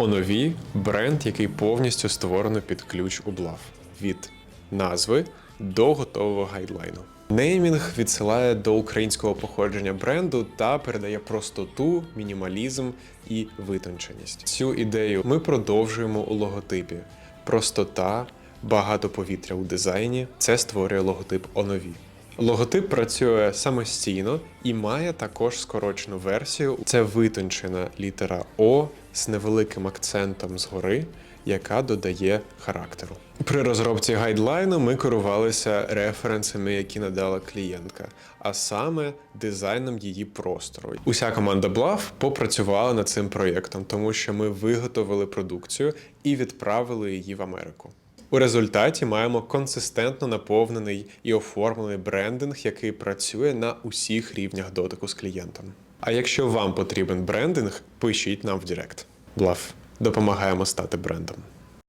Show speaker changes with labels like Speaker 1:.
Speaker 1: Онові бренд, який повністю створено під ключ у Блав. Від назви до готового гайдлайну. Неймінг відсилає до українського походження бренду та передає простоту, мінімалізм і витонченість. Цю ідею ми продовжуємо у логотипі. Простота, багато повітря у дизайні це створює логотип Онові. Логотип працює самостійно і має також скорочену версію. Це витончена літера О з невеликим акцентом згори, яка додає характеру. При розробці гайдлайну ми керувалися референсами, які надала клієнтка, а саме дизайном її простору. Уся команда Блав попрацювала над цим проєктом, тому що ми виготовили продукцію і відправили її в Америку. У результаті маємо консистентно наповнений і оформлений брендинг, який працює на усіх рівнях дотику з клієнтом. А якщо вам потрібен брендинг, пишіть нам в Директ. Блав, допомагаємо стати брендом.